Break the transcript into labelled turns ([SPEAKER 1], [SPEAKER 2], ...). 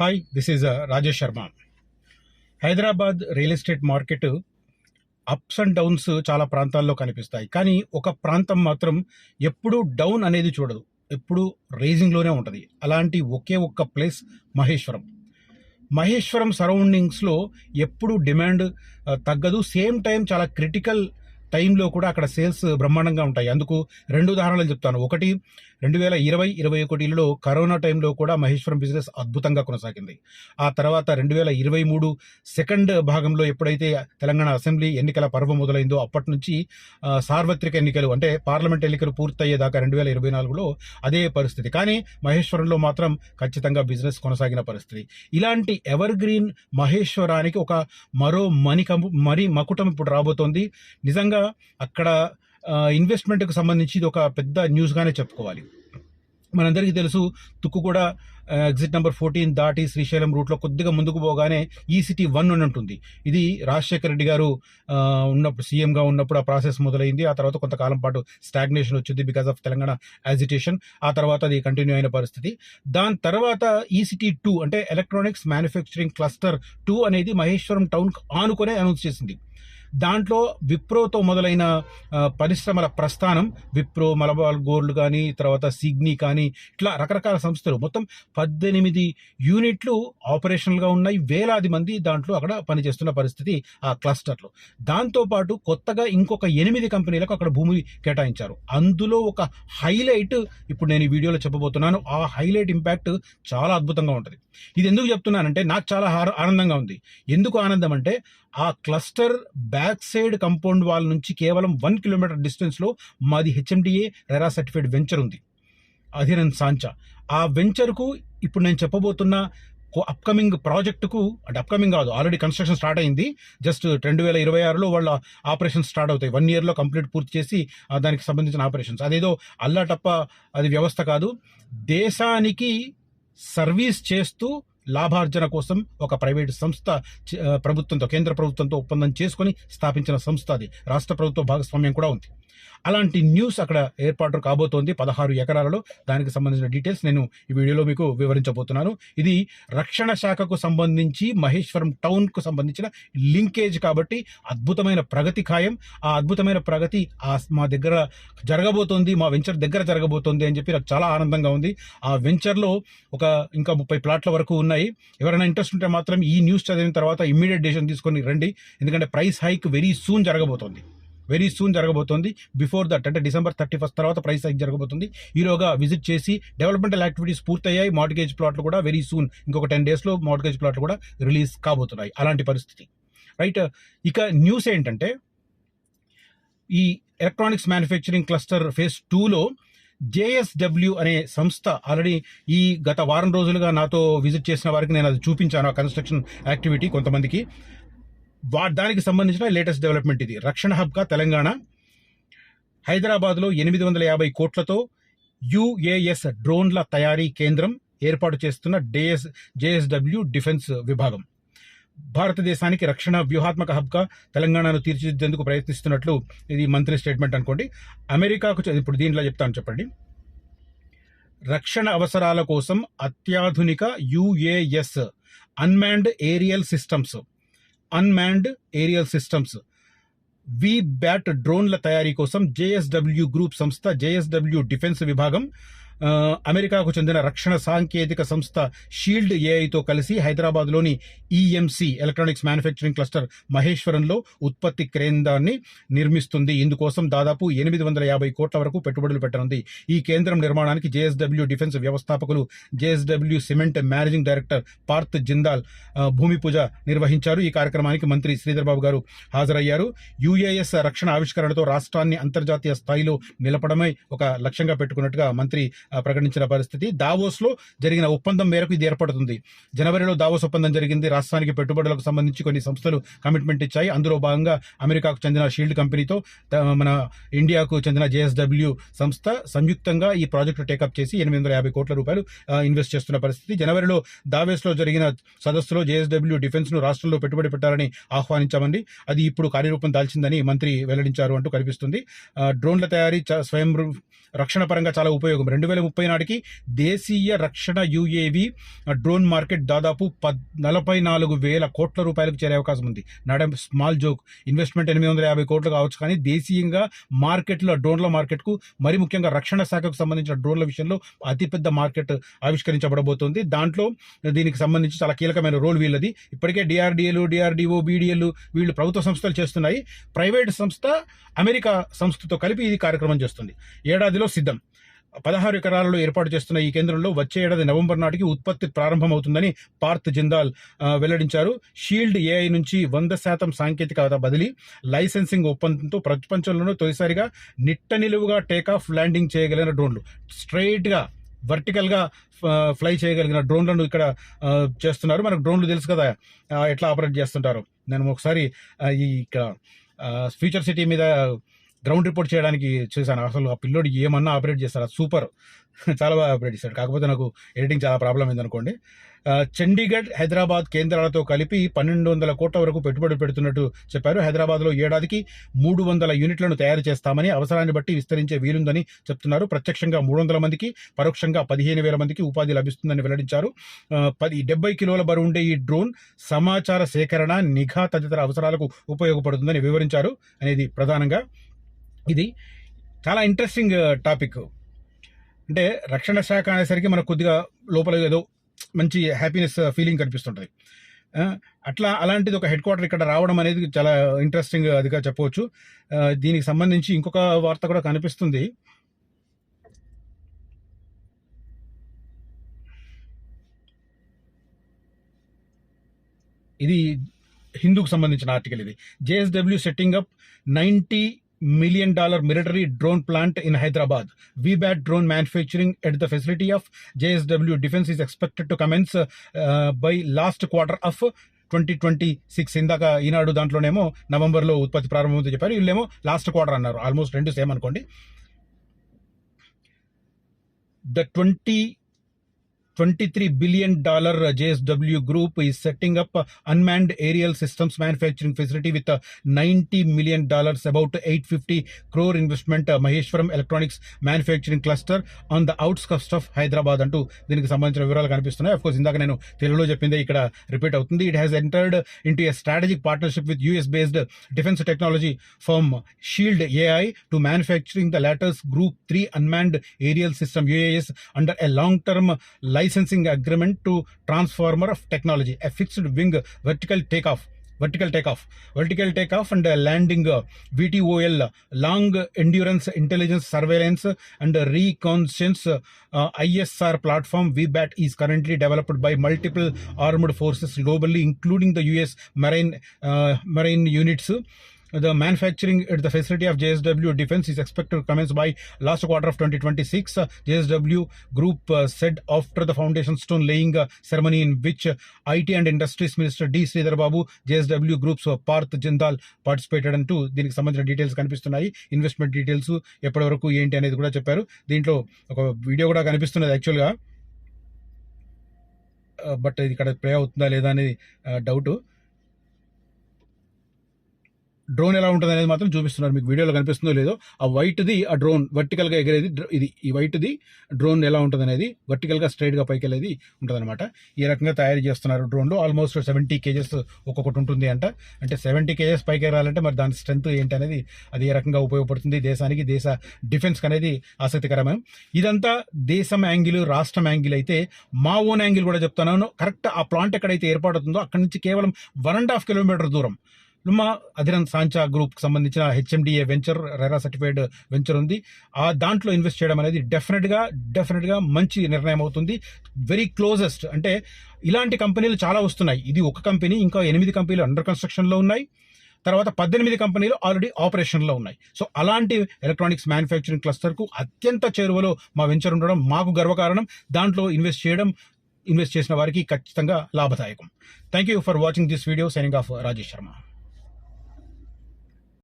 [SPEAKER 1] Hi this is Rajesh Sharma Hyderabad real estate market ups and downs చాలా ప్రాంతాల్లో కనిపిస్తాయి. కానీ ఒక ప్రాంతం మాత్రం ఎప్పుడూ డౌన్ అనేది చూడదు. ఎప్పుడూ రేజింగ్లోనే ఉంటుంది. అలాంటి ఒకే ఒక్క ప్లేస్ మహేశ్వరం. మహేశ్వరం సరౌండింగ్స్లో ఎప్పుడు డిమాండ్ తగ్గదు. సేమ్ టైం చాలా క్రిటికల్ టైంలో కూడా అక్కడ సేల్స్ బ్రహ్మాండంగా ఉంటాయి. అందుకు రెండు ఉదాహరణలు చెప్తాను. ఒకటి రెండు వేల ఇరవై ఇరవై ఒకటిలో కరోనా టైంలో కూడా మహేశ్వరం బిజినెస్ అద్భుతంగా కొనసాగింది. ఆ తర్వాత రెండు వేల ఇరవై మూడు సెకండ్ భాగంలో ఎప్పుడైతే తెలంగాణ అసెంబ్లీ ఎన్నికల పర్వం మొదలైందో అప్పటి నుంచి సార్వత్రిక ఎన్నికలు అంటే పార్లమెంట్ ఎన్నికలు పూర్తయ్యేదాకా రెండు వేల ఇరవై నాలుగులో అదే పరిస్థితి. కానీ మహేశ్వరంలో మాత్రం ఖచ్చితంగా బిజినెస్ కొనసాగిన పరిస్థితి. ఇలాంటి ఎవర్ గ్రీన్ మహేశ్వరానికి ఒక మరో మణికం మరి మకుటం ఇప్పుడు రాబోతోంది. నిజంగా అక్కడ ఇన్వెస్ట్మెంట్కు ఇన్వెస్ట్మెంట్కి సంబంధించి ఇది ఒక పెద్ద న్యూస్గానే చెప్పుకోవాలి. మనందరికీ తెలుసు తుక్కు కూడా ఎగ్జిట్ నెంబర్ ఫోర్టీన్ దాటి శ్రీశైలం రూట్లో కొద్దిగా ముందుకు పోగానే e ఈసిటీ వన్ అని ఉంటుంది ఇది రాజశేఖర రెడ్డి గారు ఉన్నప్పుడు సీఎంగా ఉన్నప్పుడు ఆ ప్రాసెస్ మొదలైంది. ఆ తర్వాత కొంతకాలం పాటు స్టాగ్నేషన్ వచ్చింది బికాస్ ఆఫ్ తెలంగాణ యాజిటేషన్ ఆ తర్వాత అది కంటిన్యూ అయిన పరిస్థితి. దాని తర్వాత e ఈసిటీ టూ అంటే ఎలక్ట్రానిక్స్ మ్యానుఫ్యాక్చరింగ్ క్లస్టర్ టూ అనేది మహేశ్వరం టౌన్ ఆనుకునే అనౌన్స్ చేసింది. దాంట్లో విప్రోతో మొదలైన పరిశ్రమల ప్రస్థానం విప్రో మలబార్ గోల్డ్ కానీ తర్వాత సిగ్ని కానీ ఇట్లా రకరకాల సంస్థలు. మొత్తం పద్దెనిమిది యూనిట్లు ఆపరేషనల్గా ఉన్నాయి. వేలాది మంది దాంట్లో అక్కడ పనిచేస్తున్న పరిస్థితి ఆ క్లస్టర్లో. దాంతోపాటు కొత్తగా ఇంకొక ఎనిమిది కంపెనీలకు అక్కడ భూమి కేటాయించారు. అందులో ఒక హైలైట్ ఇప్పుడు నేను ఈ వీడియోలో చెప్పబోతున్నాను. ఆ హైలైట్ ఇంపాక్ట్ చాలా అద్భుతంగా ఉంటుంది. ఇది ఎందుకు చెప్తున్నానంటే నాకు చాలా ఆనందంగా ఉంది. ఎందుకు ఆనందం అంటే ఆ cluster back side compound wall నుంచి కేవలం వన్ కిలోమీటర్ డిస్టెన్స్లో మాది హెచ్ఎండిఏ రెరా సర్టిఫైడ్ వెంచర్ ఉంది. అధీరన్ సాంచా. ఆ వెంచర్కు ఇప్పుడు నేను చెప్పబోతున్న అప్కమింగ్ ప్రాజెక్టుకు అంటే అప్కమింగ్ కాదు ఆల్రెడీ కన్స్ట్రక్షన్ స్టార్ట్ అయింది. జస్ట్ రెండు వేల ఇరవై ఆరులో వాళ్ళ ఆపరేషన్ స్టార్ట్ అవుతాయి. వన్ ఇయర్లో కంప్లీట్ పూర్తి చేసి దానికి సంబంధించిన ఆపరేషన్స్. అదేదో అల్లాటప్ప అది వ్యవస్థ కాదు. దేశానికి సర్వీస్ చేస్తూ లాభార్జన కోసం ఒక ప్రైవేట్ సంస్థ ప్రభుత్వంతో కేంద్ర ప్రభుత్వంతో ఒప్పందం చేసుకొని స్థాపించిన సంస్థ అది. రాష్ట్ర ప్రభుత్వ భాగస్వామ్యం కూడా ఉంది. అలాంటి న్యూస్ అక్కడ ఏర్పాటు కాబోతోంది పదహారు ఎకరాలలో. దానికి సంబంధించిన డీటెయిల్స్ నేను ఈ వీడియోలో మీకు వివరించబోతున్నాను. ఇది రక్షణ శాఖకు సంబంధించి మహేశ్వరం టౌన్కు సంబంధించిన లింకేజ్ కాబట్టి అద్భుతమైన ప్రగతి ఖాయం. ఆ అద్భుతమైన ప్రగతి ఆ మా దగ్గర జరగబోతోంది మా వెంచర్ దగ్గర జరగబోతోంది అని చెప్పి నాకు చాలా ఆనందంగా ఉంది. ఆ వెంచర్లో ఒక ఇంకా ముప్పై ప్లాట్ల వరకు ఉన్నాయి. ఎవరైనా ఇంట్రెస్ట్ ఉంటే మాత్రం ఈ న్యూస్ చదివిన తర్వాత ఇమ్మీడియట్ డెసిషన్ తీసుకొని రండి. ఎందుకంటే ప్రైస్ హైక్ వెరీ సూన్ జరగబోతోంది. వెరీ సూన్ జరగబోతోంది. బిఫోర్ దట్ అంటే డిసెంబర్ థర్టీ ఫస్ట్ తర్వాత ప్రైస్ హైక్ జరగబోతుంది. ఈలోగా విజిట్ చేసి డెవలప్మెంటల్ యాక్టివిటీస్ పూర్తయ్యాయి. మార్టిగేజ్ ప్లాట్లు కూడా వెరీ సూన్ ఇంకొక టెన్ డేస్లో మార్టిగేజ్ ప్లాట్లు కూడా రిలీజ్ కాబోతున్నాయి. అలాంటి పరిస్థితి. రైట్ ఇక న్యూస్ ఏంటంటే ఈ ఎలక్ట్రానిక్స్ మ్యానుఫ్యాక్చరింగ్ క్లస్టర్ ఫేజ్ టూలో జేఎస్డబ్ల్యూ అనే సంస్థ ఆల్రెడీ ఈ గత వారం రోజులుగా నాతో విజిట్ చేసిన వారికి నేను అది చూపించాను ఆ కన్స్ట్రక్షన్ యాక్టివిటీ కొంతమందికి. వా దానికి సంబంధించిన లేటెస్ట్ డెవలప్మెంట్ ఇది. రక్షణ హబ్గా తెలంగాణ హైదరాబాద్లో ఎనిమిది వందల యాభై కోట్లతో యుఏఎస్ డ్రోన్ల తయారీ కేంద్రం ఏర్పాటు చేస్తున్న డేఎస్ జేఎస్డబ్ల్యూ డిఫెన్స్ విభాగం. భారతదేశానికి రక్షణ వ్యూహాత్మక హబ్గా తెలంగాణను తీర్చిదిద్దేందుకు ప్రయత్నిస్తున్నట్లు ఇది మంత్రి స్టేట్మెంట్ అనుకోండి. అమెరికాకు ఇప్పుడు దీంట్లో చెప్తాను చెప్పండి. రక్షణ అవసరాల కోసం అత్యాధునిక UAS unmanned aerial systems unmanned aerial systems V BAT డ్రోన్ల తయారీ కోసం జేఎస్డబ్ల్యూ గ్రూప్ సంస్థ జేఎస్డబ్ల్యూ డిఫెన్స్ విభాగం ఆ, అమెరికాకు చెందిన రక్షణ సాంకేతిక సంస్థ షీల్డ్ ఏఐతో కలిసి హైదరాబాద్లోని ఈఎంసి ఎలక్ట్రానిక్స్ మ్యానుఫ్యాక్చరింగ్ క్లస్టర్ మహేశ్వరంలో ఉత్పత్తి కేంద్రాన్ని నిర్మిస్తుంది. ఇందుకోసం దాదాపు ఎనిమిది వందల యాభై కోట్ల వరకు పెట్టుబడులు పెట్టనుంది. ఈ కేంద్రం నిర్మాణానికి జేఎస్డబ్ల్యూ డిఫెన్స్ వ్యవస్థాపకులు JSW cement managing director Parth Jindal భూమి పూజ నిర్వహించారు. ఈ కార్యక్రమానికి మంత్రి శ్రీధర్బాబు గారు హాజరయ్యారు. యుఏఎస్ రక్షణ ఆవిష్కరణతో రాష్ట్రాన్ని అంతర్జాతీయ స్థాయిలో నిలపడమే ఒక లక్ష్యంగా పెట్టుకున్నట్టుగా మంత్రి ప్రకటించిన పరిస్థితి. దావోస్లో జరిగిన ఒప్పందం మేరకు ఇది ఏర్పడుతుంది. జనవరిలో దావోస్ ఒప్పందం జరిగింది. రాష్ట్రానికి పెట్టుబడులకు సంబంధించి కొన్ని సంస్థలు కమిట్మెంట్ ఇచ్చాయి. అందులో భాగంగా అమెరికాకు చెందిన షీల్డ్ కంపెనీతో మన ఇండియాకు చెందిన జేఎస్డబ్ల్యూ సంస్థ సంయుక్తంగా ఈ ప్రాజెక్టు టేకప్ చేసి ఎనిమిది వందల యాభై కోట్ల రూపాయలు ఇన్వెస్ట్ చేస్తున్న పరిస్థితి. జనవరిలో దావేస్లో జరిగిన సదస్సులో జేఎస్డబ్ల్యూ డిఫెన్స్ను రాష్ట్రంలో పెట్టుబడి పెట్టాలని ఆహ్వానించామండి అది ఇప్పుడు కార్యరూపం దాల్చిందని మంత్రి వెల్లడించారు అంటూ కనిపిస్తుంది. డ్రోన్ల తయారీ చ- స్వయం రక్షణ పరంగా చాలా ఉపయోగం. రెండు వేల ముప్పై నాటికి దేశీయ రక్షణ యుఏవి డ్రోన్ మార్కెట్ దాదాపు పద్ నలభై నాలుగు వేల కోట్ల రూపాయలకు చేరే అవకాశం ఉంది. నడ స్మాల్ జోక్ ఇన్వెస్ట్మెంట్ ఎనిమిది వందల యాభై కోట్లు కావచ్చు కానీ దేశీయంగా మార్కెట్లో డ్రోన్ల మార్కెట్కు మరి ముఖ్యంగా రక్షణ శాఖకు సంబంధించిన డ్రోన్ల విషయంలో అతిపెద్ద మార్కెట్ ఆవిష్కరించబడబోతోంది. దాంట్లో దీనికి సంబంధించి చాలా కీలకమైన రోల్ వీళ్ళది. ఇప్పటికే డిఆర్డీఏలు డిఆర్డిఓ బీడీఎల్ వీళ్ళు ప్రభుత్వ సంస్థలు చేస్తున్నాయి. ప్రైవేట్ సంస్థ అమెరికా సంస్థతో కలిపి ఇది కార్యక్రమం చేస్తుంది. ఏడాదిలో సిద్ధం. పదహారు ఎకరాలలో ఏర్పాటు చేస్తున్న ఈ కేంద్రంలో వచ్చే ఏడాది నవంబర్ నాటికి ఉత్పత్తి ప్రారంభమవుతుందని పార్త్ జిందాల్ వెల్లడించారు. షీల్డ్ ఏఐ నుంచి వంద శాతం సాంకేతికత బదిలీ లైసెన్సింగ్ ఒప్పందంతో ప్రపంచంలోనూ తొలిసారిగా నిట్ట నిలువుగా టేకాఫ్ ల్యాండింగ్ చేయగలిగిన డ్రోన్లు. స్ట్రైట్గా వర్టికల్గా ఫ్లై చేయగలిగిన డ్రోన్లను ఇక్కడ చేస్తున్నారు. మనకు డ్రోన్లు తెలుసు కదా ఎట్లా ఆపరేట్ చేస్తుంటారు. నేను ఒకసారి ఈ ఇక్కడ ఫ్యూచర్ సిటీ మీద గ్రౌండ్ రిపోర్ట్ చేయడానికి చూశాను. అసలు ఆ పిల్లోడు ఏమన్నా ఆపరేట్ చేస్తాడు? సూపర్. చాలా బాగా ఆపరేట్ చేశాడు. కాకపోతే నాకు ఎడిటింగ్ చాలా ప్రాబ్లం అయిందనుకోండి చండీగఢ్ హైదరాబాద్ కేంద్రాలతో కలిపి పన్నెండు వందల కోట్ల వరకు పెట్టుబడి పెడుతున్నట్టు చెప్పారు. హైదరాబాద్లో ఏడాదికి మూడు వందల యూనిట్లను తయారు చేస్తామని అవసరాన్ని బట్టి విస్తరించే వీలుందని చెప్తున్నారు. ప్రత్యక్షంగా మూడు వందల మందికి పరోక్షంగా పదిహేను వేల మందికి ఉపాధి లభిస్తుందని వెల్లడించారు. పది డెబ్బై కిలోల బరువు ఉండే ఈ డ్రోన్ సమాచార సేకరణ నిఘా తదితర అవసరాలకు ఉపయోగపడుతుందని వివరించారు అనేది ప్రధానంగా. ఇది చాలా ఇంట్రెస్టింగ్ టాపిక్ uh, అంటే రక్షణ శాఖ అనేసరికి మనకు కొద్దిగా లోపల ఏదో మంచి హ్యాపీనెస్ ఫీలింగ్ కనిపిస్తుంటుంది. అట్లా అలాంటిది ఒక హెడ్ క్వార్టర్ ఇక్కడ రావడం అనేది చాలా ఇంట్రెస్టింగ్ uh, అదిగా చెప్పవచ్చు. Uh, దీనికి సంబంధించి ఇంకొక వార్త కూడా కనిపిస్తుంది. ఇది హిందూకు సంబంధించిన ఆర్టికల్ ఇది. JSW setting up ninety million dollar military drone plant in Hyderabad V BAT drone manufacturing at the facility of JSW defence is expected to commence by last quarter of twenty twenty six ఇందాక ఈనాడు దాంట్లోనేమో నవంబర్లో ఉత్పత్తి ప్రారంభమవుతుందని చెప్పారు. వీళ్ళేమో last quarter అన్నారు. Almost రెండు same అనుకోండి. The twenty 23 billion dollar uh, JSW group is setting up uh, unmanned aerial systems manufacturing facility with a 90 million dollars about 850 crore investment uh, Maheshwaram electronics manufacturing cluster on the outskirts of Hyderabad అంటూ దీనికి సంబంధించిన వివరాలు కనిపిస్తున్నాయి of course ఇందాక నేను తెలుగులో చెప్పిందే ఇక్కడ రిపీట్ అవుతుంది it has entered into a strategic partnership with US based defence technology firm Shield AI to manufacturing the latter's group three unmanned aerial system UAS under a long-term licensing agreement to transformer of technology, a fixed wing vertical takeoff. Vertical takeoff, vertical takeoff, and landing uh, VTOL, long endurance intelligence surveillance and reconnaissance uh, ISR platform. VBAT is currently developed by multiple armed forces globally, including the US Marine uh, Marine units. The manufacturing at the facility of JSW Defense is expected to commence by last quarter of 2026. JSW Group said after the foundation stone laying ceremony in which IT and Industries Minister D. Sridhar Babu, JSW Group's uh, Parth Jindal participated అంటూ దీనికి సంబంధించిన details కనిపిస్తున్నాయి investment details ఎప్పటి వరకు ఏంటి అనేది కూడా చెప్పారు దీంట్లో ఒక వీడియో కూడా కనిపిస్తున్నది యాక్చువల్గా బట్ ఇది ఇక్కడ ప్లే అవుతుందా లేదా అనేది డౌట్ డ్రోన్ ఎలా ఉంటుంది అనేది మాత్రం చూపిస్తున్నారు. మీకు వీడియోలో కనిపిస్తుందో లేదో ఆ వైట్ది ఆ డ్రోన్ వర్టికల్గా ఎగిరేది ఇది ఈ వైట్ది డ్రోన్ ఎలా ఉంటుంది అనేది వర్టికల్గా స్ట్రైట్గా పైకి వెళ్ళేది ఉంటుందన్నమాట. ఈ రకంగా తయారు చేస్తున్నారు డ్రోన్లో. ఆల్మోస్ట్ సెవెంటీ కేజెస్ ఒక్కొక్కటి ఉంటుంది అంట. అంటే సెవెంటీ కేజెస్ పైకి ఎగరాలంటే మరి దాని స్ట్రెంత్ ఏంటి అనేది అది ఏ రకంగా ఉపయోగపడుతుంది దేశానికి దేశ డిఫెన్స్కి అనేది ఆసక్తికరమే. ఇదంతా దేశం యాంగిల్ రాష్ట్రం యాంగిల్ అయితే మా ఓన్ యాంగిల్ కూడా చెప్తున్నాను. కరెక్ట్ ఆ ప్లాంట్ ఎక్కడైతే ఏర్పడుతుందో అక్కడి నుంచి కేవలం వన్ అండ్ హాఫ్ కిలోమీటర్ దూరం. లుమా అధిరన్ సాంచా గ్రూప్ సంబంధించిన HMDA venture RERA certified venture ఉంది. ఆ దాంట్లో ఇన్వెస్ట్ చేయడం అనేది డెఫినెట్గా డెఫినెట్గా మంచి నిర్ణయం అవుతుంది. వెరీ క్లోజెస్ట్ అంటే ఇలాంటి కంపెనీలు చాలా వస్తున్నాయి. ఇది ఒక కంపెనీ ఇంకా ఎనిమిది కంపెనీలు అండర్ కన్స్ట్రక్షన్లో ఉన్నాయి. తర్వాత పద్దెనిమిది కంపెనీలు ఆల్రెడీ ఆపరేషన్లో ఉన్నాయి. సో అలాంటి ఎలక్ట్రానిక్స్ మ్యానుఫ్యాక్చరింగ్ క్లస్టర్కు అత్యంత చేరువలో మా వెంచర్ ఉండడం మాకు గర్వకారణం. దాంట్లో ఇన్వెస్ట్ చేయడం ఇన్వెస్ట్ చేసిన వారికి ఖచ్చితంగా లాభదాయకం. Thank you for watching this video. Signing off Rajesh Sharma.